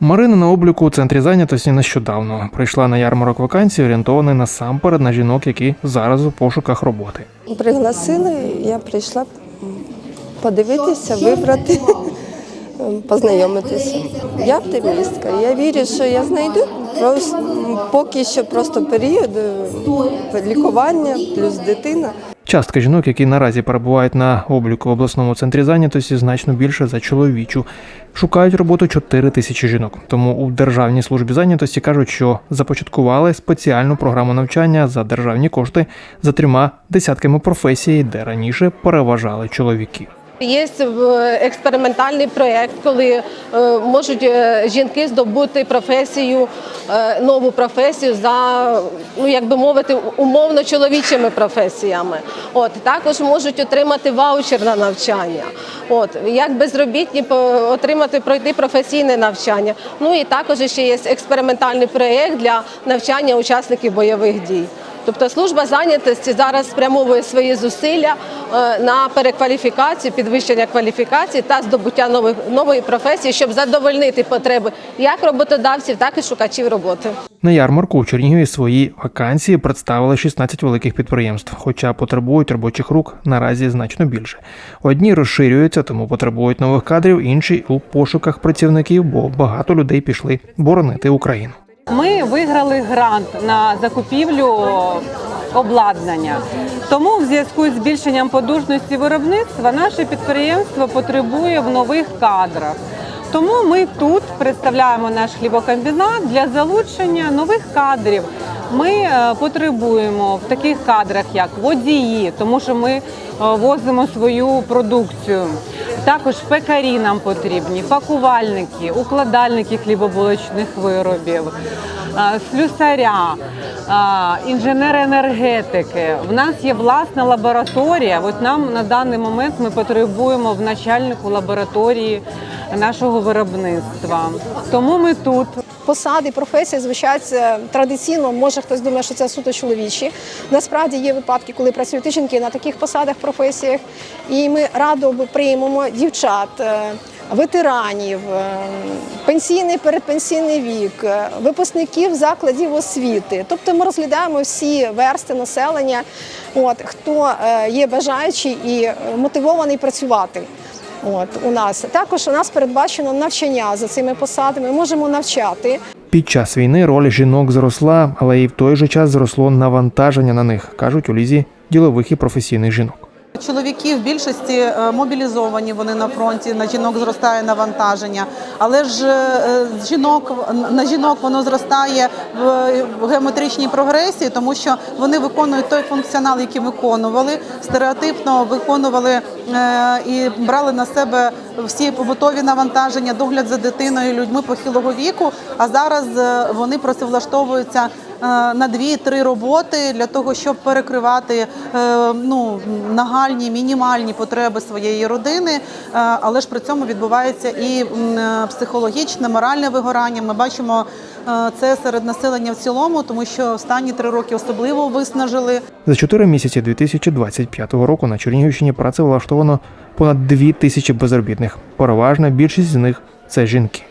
Марина на обліку у центрі зайнятості нещодавно прийшла на ярмарок вакансій, орієнтований насамперед на жінок, які зараз у пошуках роботи. Пригласили, я прийшла подивитися, вибрати, познайомитися. Я оптимістка. Я вірю, що я знайду. Просто поки що просто період е, лікування плюс дитина. Частка жінок, які наразі перебувають на обліку в обласному центрі зайнятості, значно більше за чоловічу. Шукають роботу 4 тисячі жінок. Тому у Державній службі зайнятості кажуть, що започаткували спеціальну програму навчання за державні кошти за трьома десятками професій, де раніше переважали чоловіки. Є е, експериментальний проєкт, коли е, можуть е, жінки здобути професію, нову професію за, ну як би мовити, умовно чоловічими професіями. От також можуть отримати ваучер на навчання. От як безробітні отримати пройти професійне навчання. Ну і також ще є експериментальний проєкт для навчання учасників бойових дій. Тобто служба зайнятості зараз спрямовує свої зусилля е, на перекваліфікацію, підвищення кваліфікації та здобуття нових нової професії, щоб задовольнити потреби як роботодавців, так і шукачів роботи. На ярмарку у Чернігові свої вакансії представили 16 великих підприємств, хоча потребують робочих рук наразі значно більше. Одні розширюються, тому потребують нових кадрів, інші у пошуках працівників, бо багато людей пішли боронити Україну. Ми виграли грант на закупівлю обладнання. Тому в зв'язку з збільшенням подужності виробництва наше підприємство потребує в нових кадрах. Тому ми тут представляємо наш хлібокомбінат для залучення нових кадрів. Ми е, потребуємо в таких кадрах, як водії, тому що ми е, возимо свою продукцію. Також пекарі нам потрібні, пакувальники, укладальники хлібобулочних виробів, слюсаря, інженери енергетики. В нас є власна лабораторія. От нам на даний момент ми потребуємо в начальнику лабораторії нашого виробництва. Тому ми тут. Посади, професії звучаться традиційно. Може хтось думає, що це суто чоловічі. Насправді є випадки, коли працюють жінки на таких посадах, професіях, і ми радо приймемо дівчат. е, Ветеранів, е, пенсійний передпенсійний вік, е, випускників закладів освіти. Тобто ми розглядаємо всі версти населення, от, хто е, є бажаючий і е, мотивований працювати. От у нас також у нас передбачено навчання за цими посадами. Можемо навчати. Під час війни роль жінок зросла, але і в той же час зросло навантаження на них, кажуть у лізі ділових і професійних жінок. Чоловіки в більшості е, мобілізовані, вони на фронті, на жінок зростає навантаження. Але ж е, жінок на жінок воно зростає в геометричній прогресії, тому що вони виконують той функціонал, який виконували, стереотипно виконували е, і брали на себе всі побутові навантаження, догляд за дитиною, людьми похилого віку. А зараз е, вони працевлаштовуються е, на дві-три роботи для того, щоб перекривати е, ну, нагальні, мінімальні потреби своєї родини. Але ж при цьому відбувається і психологічне, моральне вигорання. Ми бачимо це серед населення в цілому, тому що останні три роки особливо виснажили. За чотири місяці 2025 року на Чернігівщині працевлаштовано понад дві тисячі безробітних. Переважна більшість з них це жінки.